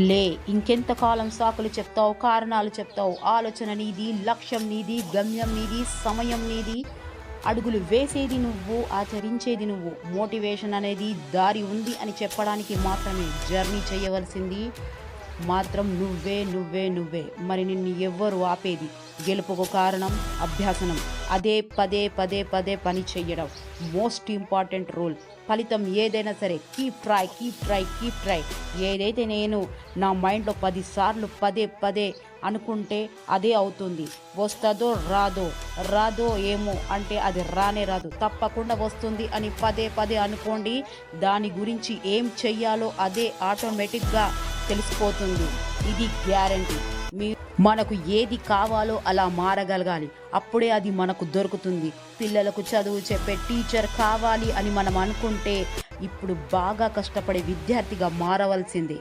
లే ఇంకెంతకాలం సాకులు చెప్తావు కారణాలు చెప్తావు? ఆలోచన నీది లక్ష్యం నీది గమ్యం నీది సమయం నీది. అడుగులు వేసేది నువ్వు ఆచరించేది నువ్వు. మోటివేషన్ అనేది దారి ఉంది అని చెప్పడానికి మాత్రమే జర్నీ చేయవలసింది. మాత్రం నువ్వే నువ్వే నువ్వే. మరి నిన్ను ఎవ్వరు ఆపేది? గెలుపుకు కారణం అభ్యాసనం. అదే పదే పదే పదే పని చెయ్యడం. Most important rule. ఫలితం ఏదైనా సరే keep try keep try keep try. ఏదైతే నేను నా మైండ్లో పదిసార్లు పదే పదే అనుకుంటే అదే అవుతుంది. వస్తుందో రాదో. రాదో ఏమో అంటే అది రానే రాదు. తప్పకుండా వస్తుంది అని పదే పదే అనుకోండి. దాని గురించి ఏం చెయ్యాలో అదే ఆటోమేటిక్గా తెలిసిపోతుంది. ఇది గ్యారంటీ. మీ మనకు ఏది కావాలో అలా మారగలగాలి. అప్పుడే అది మనకు దొరుకుతుంది. పిల్లలకు చదువు చెప్పే టీచర్ కావాలి అని మనం అనుకుంటే ఇప్పుడు బాగా కష్టపడే విద్యార్థిగా మారవలసిందే.